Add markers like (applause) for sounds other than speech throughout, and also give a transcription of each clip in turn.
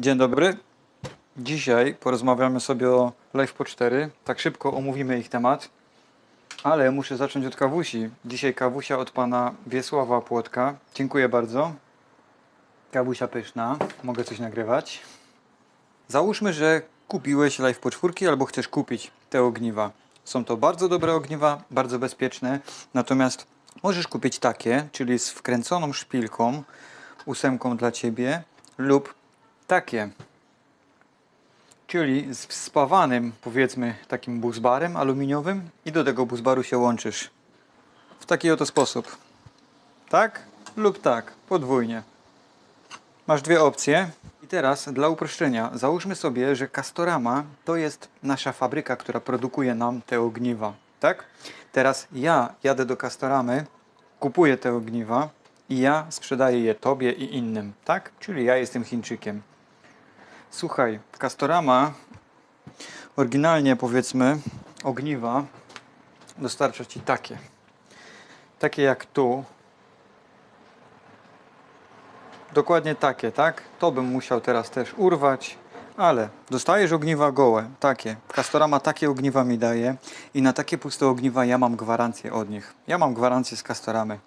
Dzień dobry. Dzisiaj porozmawiamy sobie o Live po 4. Tak szybko omówimy ich temat. Ale muszę zacząć od kawusi. Dzisiaj kawusia od pana Wiesława Płotka. Dziękuję bardzo. Kawusia pyszna. Mogę coś nagrywać. Załóżmy, że kupiłeś Live po 4 albo chcesz kupić te ogniwa. Są to bardzo dobre ogniwa, bardzo bezpieczne. Natomiast możesz kupić takie, czyli z wkręconą szpilką, ósemką dla ciebie lub takie. Czyli z spawanym, powiedzmy, takim buzbarem aluminiowym i do tego buzbaru się łączysz. W taki oto sposób. Tak lub tak, podwójnie. Masz dwie opcje. I teraz dla uproszczenia, załóżmy sobie, że Castorama to jest nasza fabryka, która produkuje nam te ogniwa. Tak? Teraz ja jadę do Castoramy, kupuję te ogniwa i ja sprzedaję je tobie i innym. Tak? Czyli ja jestem Chińczykiem. Słuchaj, Castorama oryginalnie powiedzmy ogniwa dostarcza ci takie. Takie jak tu. Dokładnie takie, tak? To bym musiał teraz też urwać, ale dostajesz ogniwa gołe, takie. Castorama takie ogniwa mi daje i na takie puste ogniwa ja mam gwarancję od nich. Ja mam gwarancję z Castoramy.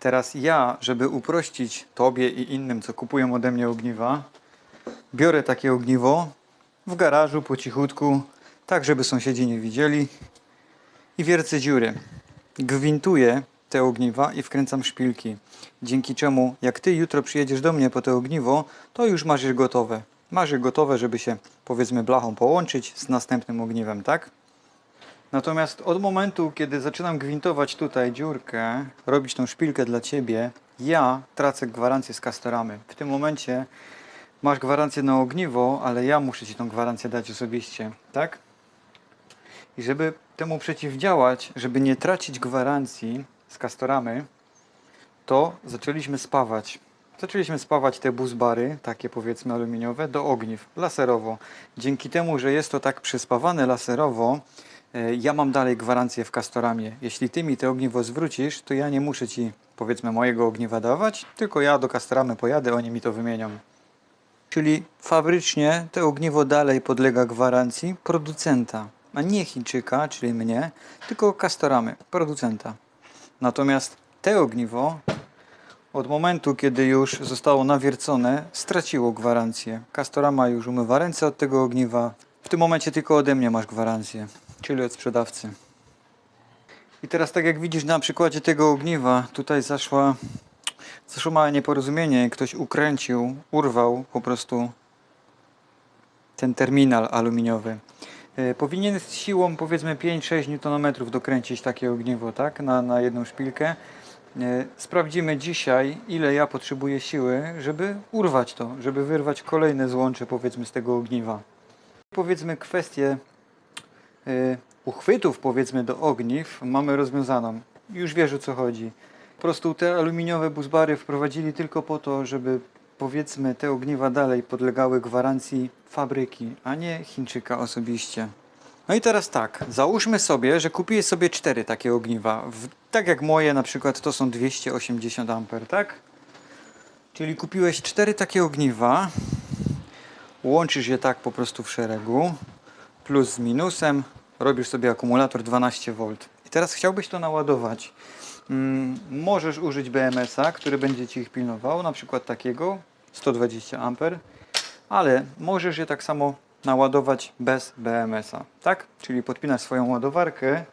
Teraz ja, żeby uprościć tobie i innym, co kupują ode mnie ogniwa, biorę takie ogniwo w garażu po cichutku, tak żeby sąsiedzi nie widzieli i wiercę dziury. Gwintuję te ogniwa i wkręcam szpilki. Dzięki czemu, jak ty jutro przyjedziesz do mnie po to ogniwo, to już masz je gotowe. Masz je gotowe, żeby się powiedzmy blachą połączyć z następnym ogniwem, tak? Natomiast od momentu, kiedy zaczynam gwintować tutaj dziurkę, robić tą szpilkę dla ciebie, ja tracę gwarancję z Castoramy. W tym momencie masz gwarancję na ogniwo, ale ja muszę ci tą gwarancję dać osobiście, tak? I żeby temu przeciwdziałać, żeby nie tracić gwarancji z Castoramy, to zaczęliśmy spawać. Zaczęliśmy spawać te buzbary, takie powiedzmy aluminiowe, do ogniw laserowo. Dzięki temu, że jest to tak przyspawane laserowo, e, ja mam dalej gwarancję w Castoramie. Jeśli ty mi te ogniwo zwrócisz, to ja nie muszę ci powiedzmy mojego ogniwa dawać, tylko ja do Castoramy pojadę, oni mi to wymienią. Czyli fabrycznie to ogniwo dalej podlega gwarancji producenta, a nie Chińczyka, czyli mnie, tylko Castoramy, producenta. Natomiast te ogniwo od momentu, kiedy już zostało nawiercone, straciło gwarancję. Castorama już umywa ręce od tego ogniwa. W tym momencie tylko ode mnie masz gwarancję, czyli od sprzedawcy. I teraz tak jak widzisz na przykładzie tego ogniwa, tutaj zaszła, zaszło małe nieporozumienie. Ktoś ukręcił, urwał po prostu ten terminal aluminiowy. E, Powinien z siłą powiedzmy 5-6 Nm dokręcić takie ogniwo, tak? Na, na jedną szpilkę. E, Sprawdzimy dzisiaj, ile ja potrzebuję siły, żeby urwać to, żeby wyrwać kolejne złącze powiedzmy z tego ogniwa. Powiedzmy kwestię e, uchwytów powiedzmy do ogniw mamy rozwiązaną. Już wiesz o co chodzi. Po prostu te aluminiowe buzbary wprowadzili tylko po to, żeby powiedzmy te ogniwa dalej podlegały gwarancji fabryki, a nie Chińczyka osobiście. No i teraz tak, załóżmy sobie, że kupiłeś sobie cztery takie ogniwa. W, tak jak moje na przykład to są 280 A, tak? Czyli kupiłeś cztery takie ogniwa, łączysz je tak po prostu w szeregu, plus z minusem, robisz sobie akumulator 12V. I teraz chciałbyś to naładować. Mm, możesz użyć BMS-a, który będzie Ci ich pilnował, na przykład takiego 120 A, ale możesz je tak samo naładować bez BMS-a, tak? Czyli podpinasz swoją ładowarkę.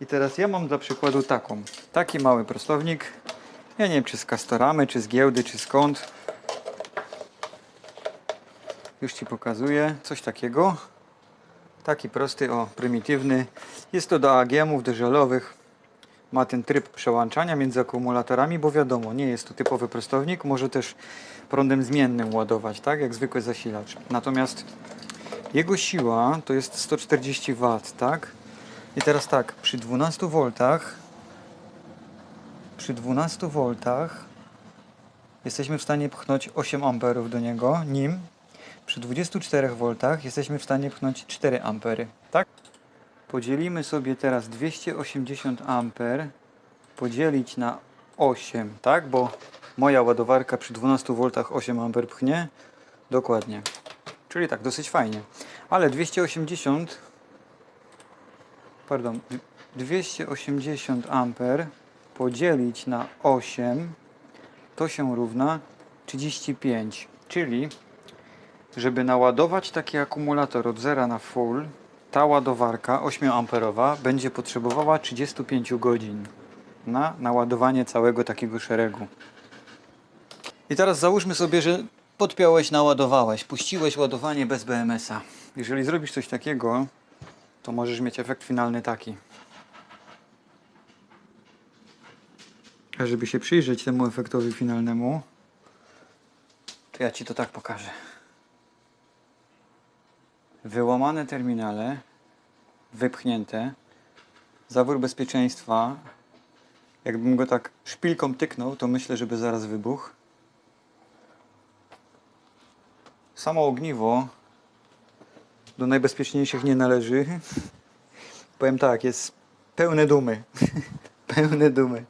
I teraz ja mam dla przykładu taką, taki mały prostownik, ja nie wiem czy z Castoramy, czy z giełdy, czy skąd, już Ci pokazuję, coś takiego, taki prosty, o, prymitywny, jest to do AGM-ów, do żelowych, ma ten tryb przełączania między akumulatorami, bo wiadomo, nie jest to typowy prostownik, może też prądem zmiennym ładować, tak jak zwykły zasilacz. Natomiast jego siła to jest 140 W, tak? I teraz tak, przy 12 V przy 12 V jesteśmy w stanie pchnąć 8 A do niego, nim przy 24 V jesteśmy w stanie pchnąć 4 A, tak? Podzielimy sobie teraz 280 A podzielić na 8, tak? Bo moja ładowarka przy 12 V 8 A pchnie, Dokładnie. Czyli tak, dosyć fajnie. Ale 280 pardon, d- 280 amper podzielić na 8 to się równa 35. Czyli żeby naładować taki akumulator od zera na full, ta ładowarka 8 amperowa będzie potrzebowała 35 godzin na naładowanie całego takiego szeregu. I teraz załóżmy sobie, że podpiąłeś, naładowałeś, puściłeś ładowanie bez BMS-a. Jeżeli zrobisz coś takiego, to możesz mieć efekt finalny taki. A żeby się przyjrzeć temu efektowi finalnemu, to ja Ci to tak pokażę. Wyłamane terminale, wypchnięte, zawór bezpieczeństwa. Jakbym go tak szpilką tyknął, to myślę, żeby zaraz wybuchł. Samo ogniwo do najbezpieczniejszych nie należy. Powiem tak, jest pełne dumy. (laughs) pełne dumy.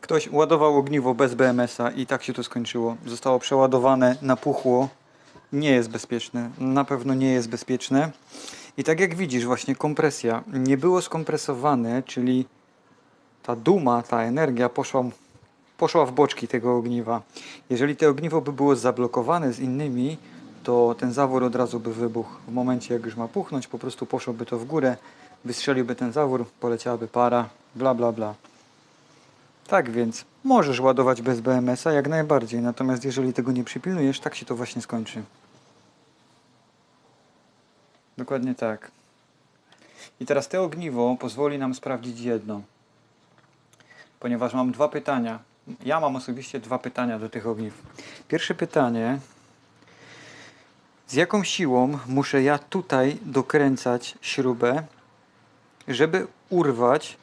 Ktoś ładował ogniwo bez BMS-a i tak się to skończyło. Zostało przeładowane, napuchło. Nie jest bezpieczne. Na pewno nie jest bezpieczne. I tak jak widzisz, właśnie kompresja nie było skompresowane, czyli ta duma, ta energia poszła, poszła w boczki tego ogniwa. Jeżeli to ogniwo by było zablokowane z innymi, to ten zawór od razu by wybuchł. W momencie jak już ma puchnąć, po prostu poszłoby to w górę, wystrzeliłby ten zawór, poleciałaby para, bla bla bla. Tak więc możesz ładować bez BMS-a jak najbardziej, natomiast jeżeli tego nie przypilnujesz, tak się to właśnie skończy. Dokładnie tak. I teraz to ogniwo pozwoli nam sprawdzić jedno. Ponieważ mam dwa pytania. Ja mam osobiście dwa pytania do tych ogniw. Pierwsze pytanie. Z jaką siłą muszę ja tutaj dokręcać śrubę, żeby urwać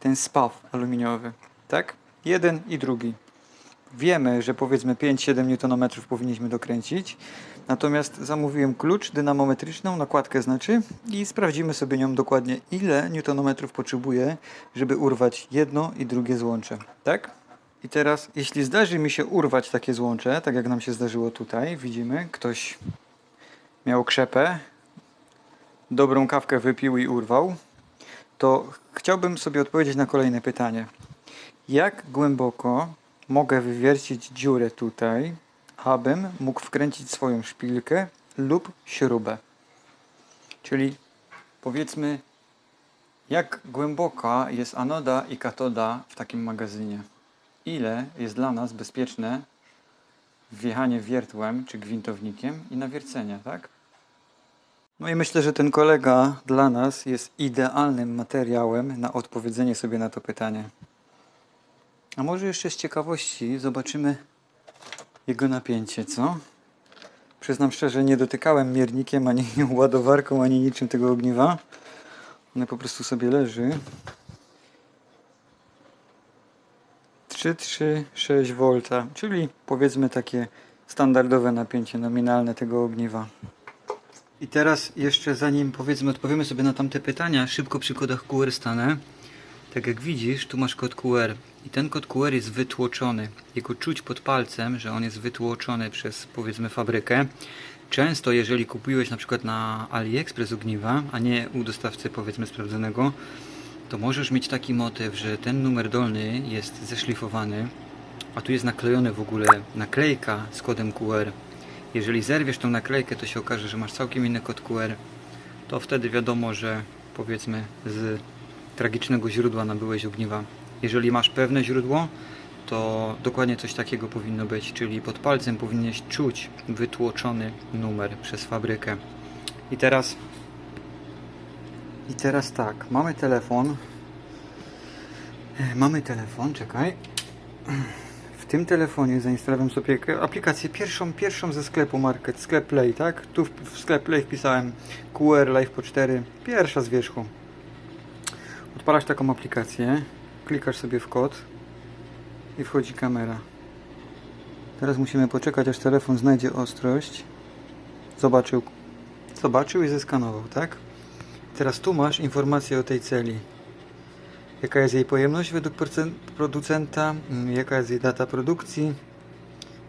ten spaw aluminiowy? Tak? Jeden i drugi. Wiemy, że powiedzmy 5-7 Nm powinniśmy dokręcić. Natomiast zamówiłem klucz dynamometryczną, nakładkę znaczy i sprawdzimy sobie nią dokładnie ile newtonometrów potrzebuję, żeby urwać jedno i drugie złącze. Tak? I teraz, jeśli zdarzy mi się urwać takie złącze, tak jak nam się zdarzyło tutaj, widzimy, ktoś miał krzepę, dobrą kawkę wypił i urwał, to chciałbym sobie odpowiedzieć na kolejne pytanie. Jak głęboko mogę wywiercić dziurę tutaj, abym mógł wkręcić swoją szpilkę lub śrubę? Czyli powiedzmy, jak głęboka jest anoda i katoda w takim magazynie? Ile jest dla nas bezpieczne wjechanie wiertłem czy gwintownikiem i nawiercenie, tak? No i myślę, że ten kolega dla nas jest idealnym materiałem na odpowiedzenie sobie na to pytanie. A może jeszcze z ciekawości zobaczymy jego napięcie, co? Przyznam szczerze, nie dotykałem miernikiem, ani (laughs) ładowarką, ani niczym tego ogniwa. One po prostu sobie leży. 3,36 V, czyli powiedzmy takie standardowe napięcie nominalne tego ogniwa. I teraz jeszcze zanim powiedzmy odpowiemy sobie na tamte pytania, szybko przy kodach QR stanę. Tak jak widzisz, tu masz kod QR i ten kod QR jest wytłoczony. Jego czuć pod palcem, że on jest wytłoczony przez powiedzmy fabrykę. Często jeżeli kupujesz na przykład na AliExpress ogniwa, a nie u dostawcy powiedzmy sprawdzonego, to możesz mieć taki motyw, że ten numer dolny jest zeszlifowany, a tu jest naklejony w ogóle naklejka z kodem QR. Jeżeli zerwiesz tą naklejkę, to się okaże, że masz całkiem inny kod QR, to wtedy wiadomo, że powiedzmy z tragicznego źródła nabyłeś ogniwa. Jeżeli masz pewne źródło, to dokładnie coś takiego powinno być, czyli pod palcem powinieneś czuć wytłoczony numer przez fabrykę. I teraz i teraz tak, mamy telefon. Mamy telefon, czekaj. W tym telefonie zainstalowałem sobie aplikację pierwszą, pierwszą ze sklepu Market, sklep Play, tak? Tu w, w sklep Play wpisałem QR Live po 4, pierwsza z wierzchu. Odpalasz taką aplikację, klikasz sobie w kod i wchodzi kamera. Teraz musimy poczekać, aż telefon znajdzie ostrość. Zobaczył, zobaczył i zeskanował, tak? Teraz tu masz informację o tej celi. Jaka jest jej pojemność według producenta, mm, jaka jest jej data produkcji,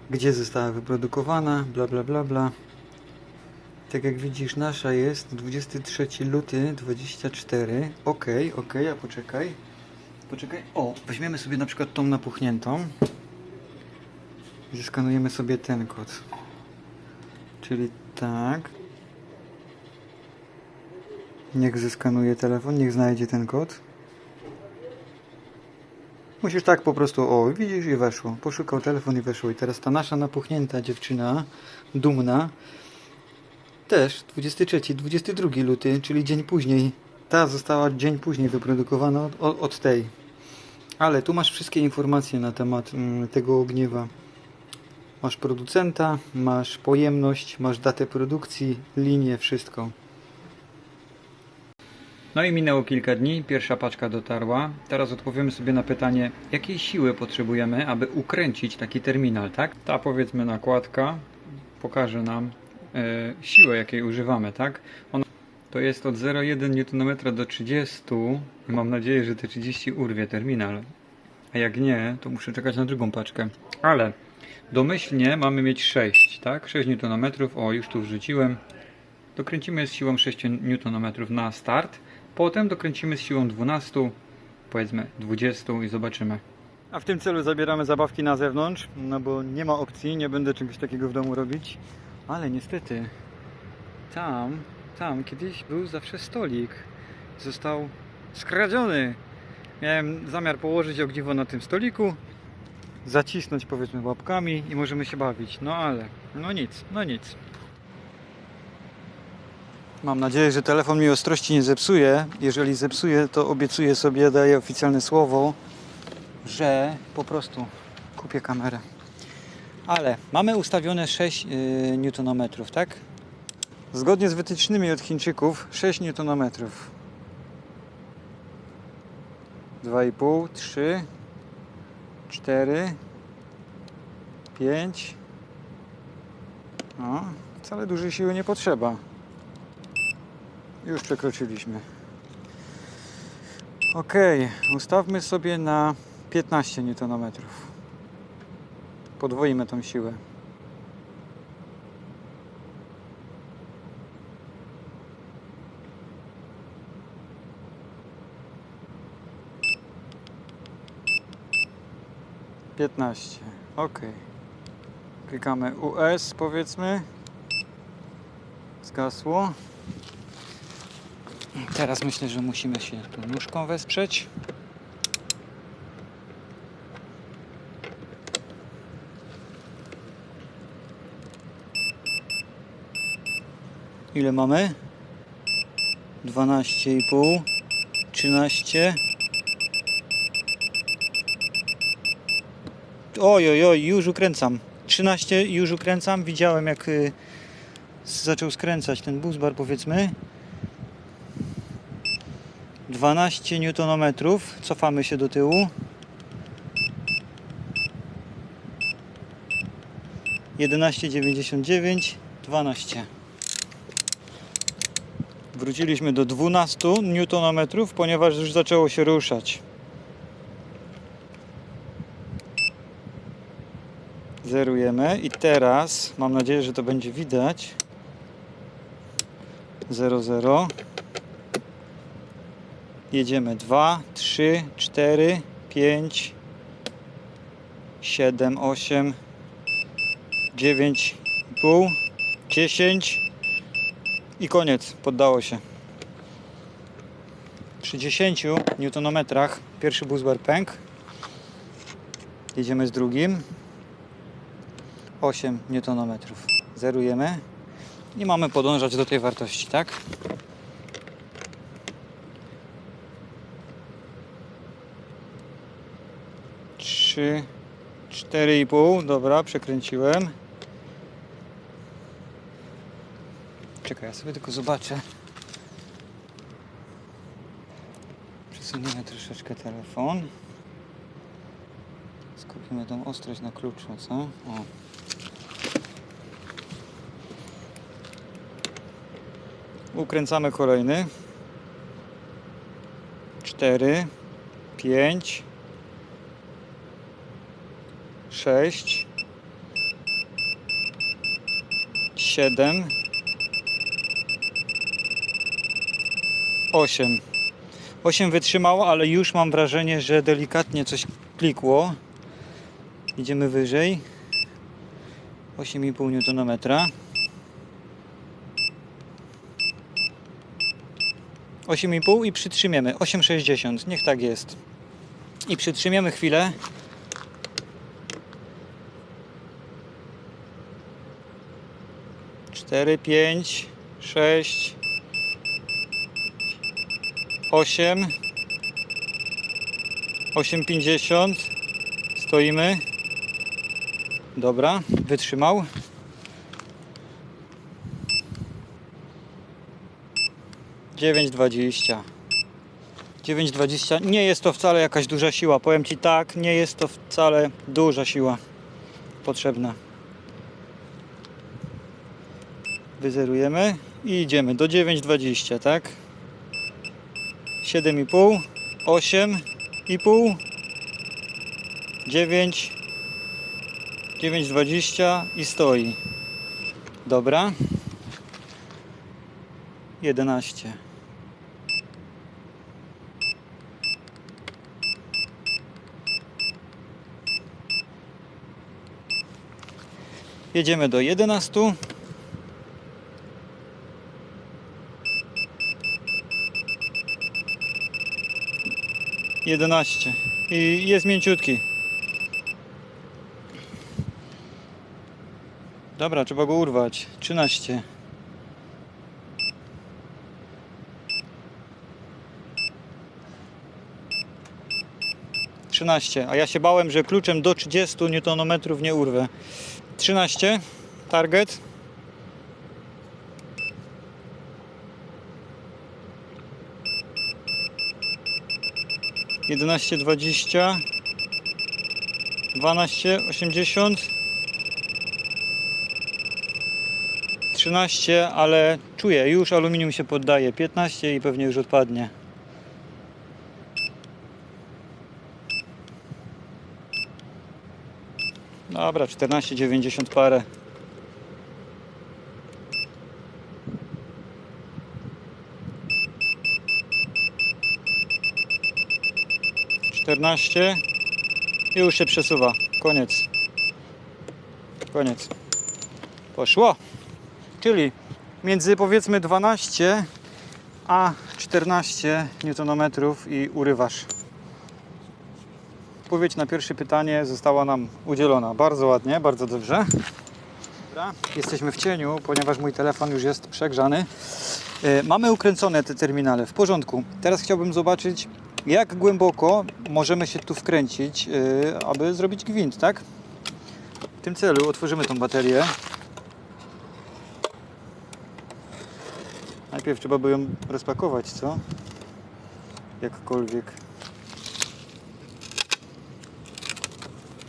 gdzie została wyprodukowana, bla bla bla bla. Tak jak widzisz, nasza jest 23 luty 24. Ok, ok, a poczekaj. Poczekaj. O, weźmiemy sobie na przykład tą napuchniętą. Zeskanujemy sobie ten kod. Czyli tak. Niech zeskanuje telefon, niech znajdzie ten kod. Musisz tak po prostu, o widzisz i weszło. Poszukał telefon i weszło. I teraz ta nasza napuchnięta dziewczyna, dumna, też 23, 22 luty, czyli dzień później. Ta została dzień później wyprodukowana od, od, tej. Ale tu masz wszystkie informacje na temat mm, tego ogniewa. Masz producenta, masz pojemność, masz datę produkcji, linię, wszystko. No i minęło kilka dni, pierwsza paczka dotarła. Teraz odpowiemy sobie na pytanie, jakiej siły potrzebujemy, aby ukręcić taki terminal, tak? Ta powiedzmy nakładka pokaże nam siłę, jakiej używamy, tak? To jest od 0,1 Nm do 30 i mam nadzieję, że te 30 urwie terminal. A jak nie, to muszę czekać na drugą paczkę. Ale domyślnie mamy mieć 6, tak? 6 Nm, o już tu wrzuciłem. Dokręcimy z siłą 6 Nm na start. Potem dokręcimy z siłą 12, powiedzmy 20 i zobaczymy. A w tym celu zabieramy zabawki na zewnątrz, no bo nie ma opcji, nie będę czegoś takiego w domu robić. Ale niestety, tam, tam kiedyś był zawsze stolik. Został skradziony. Miałem zamiar położyć ogniwo na tym stoliku, zacisnąć powiedzmy łapkami i możemy się bawić. No ale, no nic, no nic. Mam nadzieję, że telefon mi ostrości nie zepsuje. Jeżeli zepsuje, to obiecuję sobie, daję oficjalne słowo, że po prostu kupię kamerę. Ale mamy ustawione 6 yy, Nm, tak? Zgodnie z wytycznymi od Chińczyków 6 Nm. 2,5, 3, 4, 5. No, wcale dużej siły nie potrzeba. Już przekroczyliśmy. Ok, ustawmy sobie na 15 Nm. Podwoimy tą siłę. Piętnaście. Ok. Klikamy US powiedzmy. Zgasło. Teraz myślę, że musimy się tu nóżką wesprzeć. Ile mamy? 12,5 13 Oj, oj, oj, już ukręcam. 13 już ukręcam. Widziałem jak y, zaczął skręcać ten buzbar powiedzmy. 12 Nm. Cofamy się do tyłu. 11,99 12 Wróciliśmy do 12 Nm, ponieważ już zaczęło się ruszać. Zerujemy i teraz mam nadzieję, że to będzie widać. 00 Jedziemy 2, 3, 4, 5, 7, 8, 9, pół, 10 i koniec, poddało się. Przy 10 Nm pierwszy buzbar pękł. Jedziemy z drugim. 8 Nm. Zerujemy i mamy podążać do tej wartości, tak? Trzy, cztery i pół, dobra, przekręciłem. Czekaj, ja sobie tylko zobaczę. Przesuniemy troszeczkę telefon. Skupimy tą ostrość na kluczu, co? O. Ukręcamy kolejny. Cztery, pięć, sześć, 7, 8. 8 wytrzymało, ale już mam wrażenie, że delikatnie coś klikło. Idziemy wyżej. 8,5 Nm. Osiem i pół i przytrzymiemy. 8,60. Niech tak jest. I przytrzymiemy chwilę. Cztery, pięć, sześć, osiem, osiem pięćdziesiąt. Stoimy. Dobra, wytrzymał. Dziewięć dwadzieścia. 9,20 nie jest to wcale jakaś duża siła. Powiem Ci tak, nie jest to wcale duża siła potrzebna. Wyzerujemy i idziemy do 9,20, tak? 7,5, 8,5, 9, 9,20 i stoi. Dobra. 11. Jedziemy do 11. Jedenaście. I jest mięciutki. Dobra, trzeba go urwać. Trzynaście. Trzynaście. A ja się bałem, że kluczem do 30 Nm nie urwę. 13 target jedenaście dwadzieścia dwanaście osiemdziesiąt trzynaście ale czuję już aluminium się poddaje 15 i pewnie już odpadnie Dobra, 14,90 parę. Czternaście i już się przesuwa. Koniec. Koniec. Poszło. Czyli między powiedzmy 12 a 14 Nm i urywasz. Odpowiedź na pierwsze pytanie została nam udzielona. Bardzo ładnie, bardzo dobrze. Dobra, jesteśmy w cieniu, ponieważ mój telefon już jest przegrzany. E, Mamy ukręcone te terminale, w porządku. Teraz chciałbym zobaczyć, jak głęboko możemy się tu wkręcić, e, aby zrobić gwint, tak? W tym celu otworzymy tą baterię. Najpierw trzeba by ją rozpakować, co? Jakkolwiek.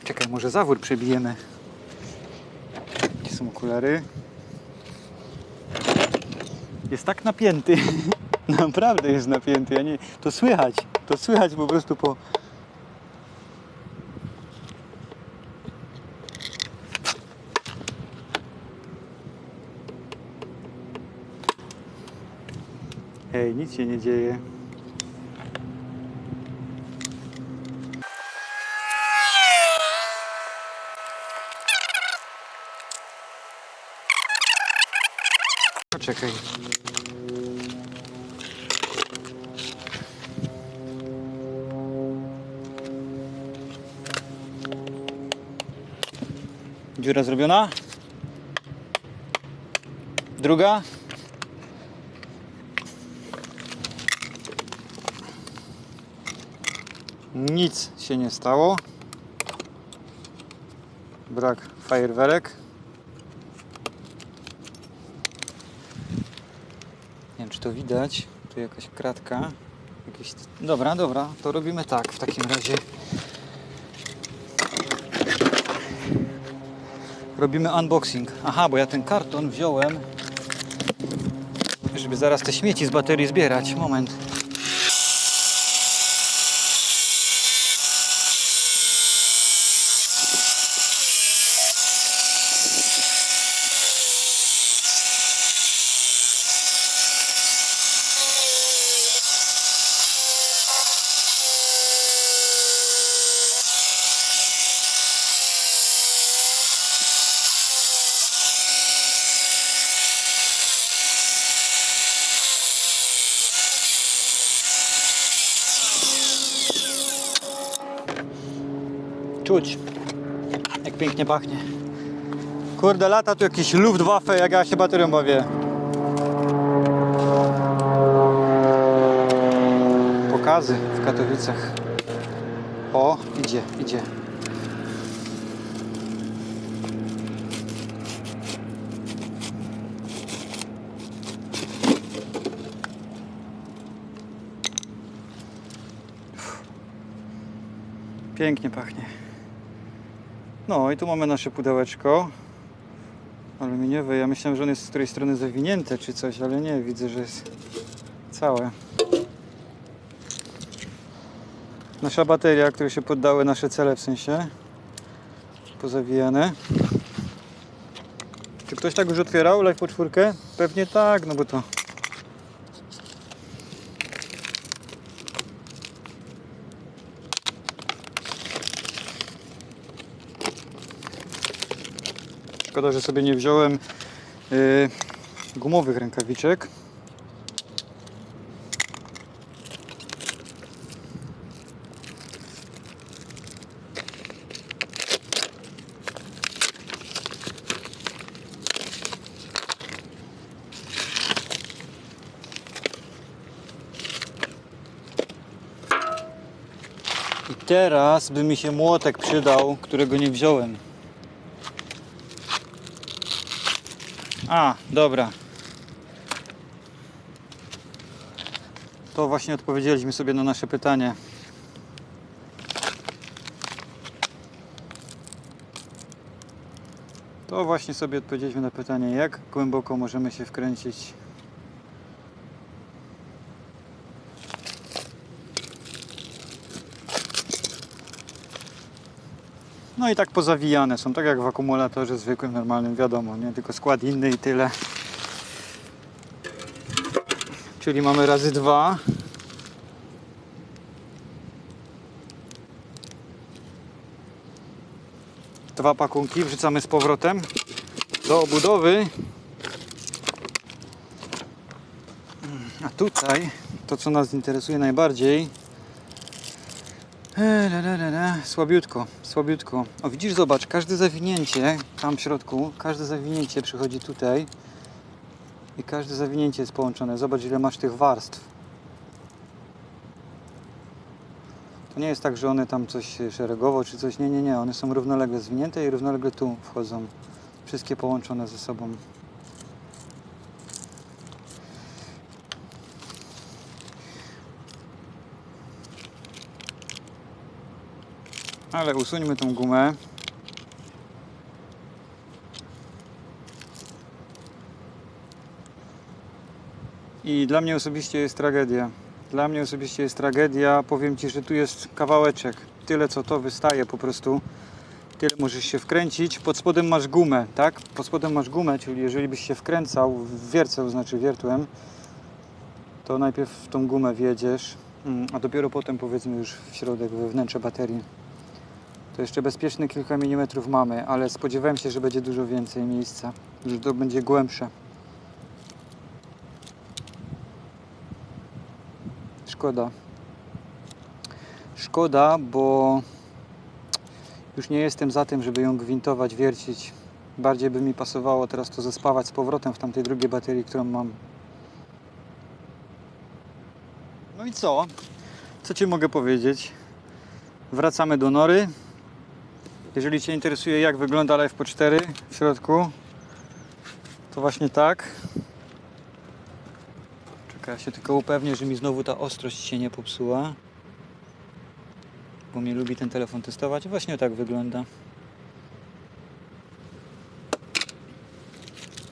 Czekaj, może zawór przebijemy. Gdzie są okulary? Jest tak napięty. (laughs) Naprawdę jest napięty. Ja nie... To słychać. To słychać po prostu po... Hej, nic się nie dzieje. Poczekaj. Dziura zrobiona. Druga. Nic się nie stało. Brak fajerwerek. Nie wiem, czy to widać. Tu jakaś kratka. Jakieś... Dobra, dobra, to robimy tak w takim razie. Robimy unboxing. Aha, bo ja ten karton wziąłem, żeby zaraz te śmieci z baterii zbierać. Moment. Czuć, jak pięknie pachnie. Kurde, lata tu jakiś Luftwaffe, jak ja się baterią bawię. Pokazy w Katowicach. O, idzie, idzie. Pięknie pachnie. No i tu mamy nasze pudełeczko aluminiowe. Ja myślałem, że on jest z której strony zawinięte czy coś, ale nie, widzę, że jest całe. Nasza bateria, które się poddały nasze cele w sensie pozawijane. Czy ktoś tak już otwierał live po czwórkę? Pewnie tak, no bo to Szkoda, że sobie nie wziąłem yy, gumowych rękawiczek. Teraz by mi się młotek przydał, którego nie wziąłem. A, dobra. To właśnie odpowiedzieliśmy sobie na nasze pytanie. To właśnie sobie odpowiedzieliśmy na pytanie, jak głęboko możemy się wkręcić. No i tak pozawijane są, tak jak w akumulatorze zwykłym, normalnym, wiadomo, nie? Tylko skład inny i tyle. Czyli mamy razy dwa. Dwa pakunki wrzucamy z powrotem do obudowy. A tutaj to, co nas interesuje najbardziej, E. Słabiutko, słabiutko. O widzisz, zobacz, każde zawinięcie tam w środku, każde zawinięcie przychodzi tutaj i każde zawinięcie jest połączone. Zobacz, ile masz tych warstw. To nie jest tak, że one tam coś szeregowo czy coś. Nie, nie, nie. One są równolegle zwinięte i równolegle tu wchodzą. Wszystkie połączone ze sobą. Ale usuńmy tą gumę. I dla mnie osobiście jest tragedia. Dla mnie osobiście jest tragedia. Powiem Ci, że tu jest kawałeczek. Tyle co to wystaje po prostu. Tyle możesz się wkręcić. Pod spodem masz gumę, tak? Pod spodem masz gumę, czyli jeżeli byś się wkręcał w wierceł, znaczy wiertłem, to najpierw w tą gumę wjedziesz, mm, a dopiero potem powiedzmy już w środek, we wnętrze baterii. To jeszcze bezpieczne kilka milimetrów mamy, ale spodziewałem się, że będzie dużo więcej miejsca, że to będzie głębsze. Szkoda. Szkoda, bo już nie jestem za tym, żeby ją gwintować, wiercić. Bardziej by mi pasowało teraz to zespawać z powrotem w tamtej drugiej baterii, którą mam. No i co? Co Ci mogę powiedzieć? Wracamy do nory. Jeżeli Cię interesuje, jak wygląda Live po 4 w środku, to właśnie tak. Czekaj, ja się tylko upewnię, że mi znowu ta ostrość się nie popsuła. Bo mnie lubi ten telefon testować. Właśnie tak wygląda.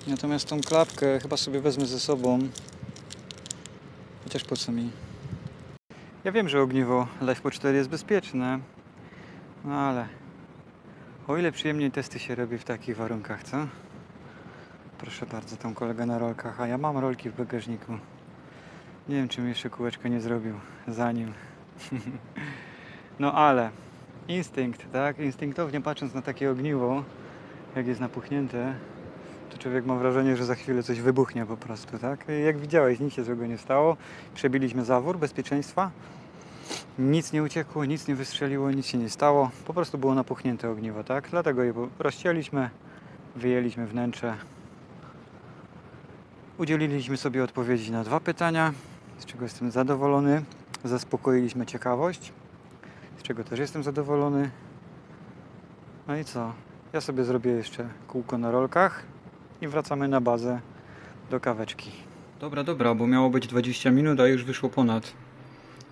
Natomiast tą klapkę chyba sobie wezmę ze sobą. Chociaż po co mi? Ja wiem, że ogniwo Live po 4 jest bezpieczne. No ale o ile przyjemniej testy się robi w takich warunkach, co? Proszę bardzo, tą kolegę na rolkach, a ja mam rolki w bagażniku. Nie wiem, czy mi jeszcze kółeczko nie zrobił zanim. (laughs) no ale instynkt, tak? Instynktownie patrząc na takie ogniwo, jak jest napuchnięte, to człowiek ma wrażenie, że za chwilę coś wybuchnie po prostu, tak? Jak widziałeś, nic się złego nie stało. Przebiliśmy zawór bezpieczeństwa. Nic nie uciekło, nic nie wystrzeliło, nic się nie stało. Po prostu było napuchnięte ogniwo, tak? Dlatego je rozcięliśmy, wyjęliśmy wnętrze. Udzieliliśmy sobie odpowiedzi na dwa pytania, z czego jestem zadowolony. Zaspokoiliśmy ciekawość, z czego też jestem zadowolony. No i co? Ja sobie zrobię jeszcze kółko na rolkach i wracamy na bazę do kaweczki. Dobra, dobra, bo miało być 20 minut, a już wyszło ponad.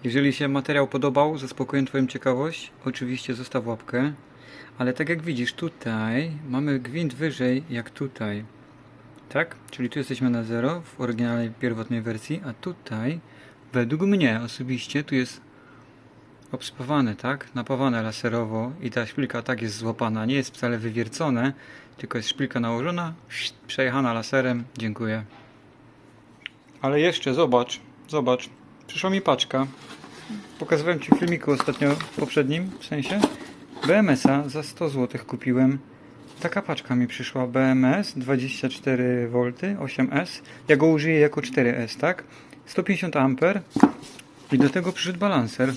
Jeżeli się materiał podobał, zaspokoję Twoją ciekawość, oczywiście zostaw łapkę. Ale tak jak widzisz, tutaj mamy gwint wyżej jak tutaj. Tak? Czyli tu jesteśmy na 0 w oryginalnej pierwotnej wersji, a tutaj według mnie osobiście tu jest obspawane, tak? Napawane laserowo i ta szpilka tak jest złapana. Nie jest wcale wywiercone, tylko jest szpilka nałożona, przejechana laserem. Dziękuję. Ale jeszcze zobacz, zobacz. Przyszła mi paczka. Pokazywałem Ci w filmiku ostatnio poprzednim, w sensie. BMS-a za 100 zł kupiłem. Taka paczka mi przyszła. BMS 24V 8S. Ja go użyję jako 4S, tak? 150 A. I do tego przyszedł balancer.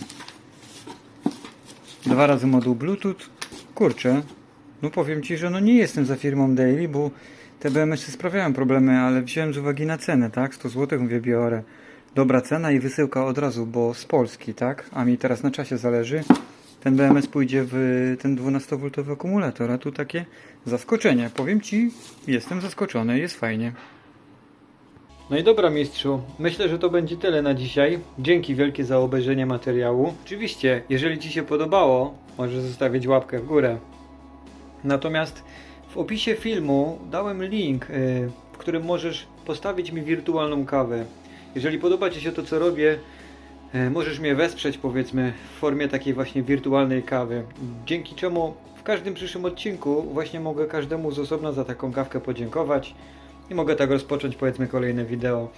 Dwa razy moduł Bluetooth. Kurczę, no powiem Ci, że no nie jestem za firmą Daily, bo te BMS-y sprawiają problemy, ale wziąłem z uwagi na cenę, tak? 100 zł mówię biorę. Dobra cena i wysyłka od razu, bo z Polski, tak? A mi teraz na czasie zależy. Ten BMS pójdzie w ten 12V akumulator, a tu takie zaskoczenie. Powiem Ci, jestem zaskoczony, jest fajnie. No i dobra mistrzu, myślę, że to będzie tyle na dzisiaj. Dzięki wielkie za obejrzenie materiału. Oczywiście, jeżeli Ci się podobało, możesz zostawić łapkę w górę. Natomiast w opisie filmu dałem link, y, w którym możesz postawić mi wirtualną kawę. Jeżeli podoba Ci się to, co robię, y, możesz mnie wesprzeć, powiedzmy, w formie takiej właśnie wirtualnej kawy. Dzięki czemu w każdym przyszłym odcinku właśnie mogę każdemu z osobna za taką kawkę podziękować i mogę tak rozpocząć, powiedzmy, kolejne wideo.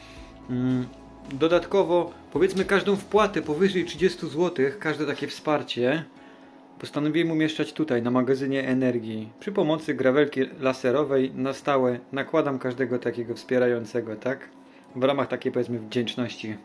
Mm, Dodatkowo, powiedzmy, każdą wpłatę powyżej 30 zł, każde takie wsparcie, Postanowiłem umieszczać tutaj, na magazynie energii. Przy pomocy grawelki laserowej na stałe nakładam każdego takiego wspierającego, tak? W ramach takiej powiedzmy wdzięczności.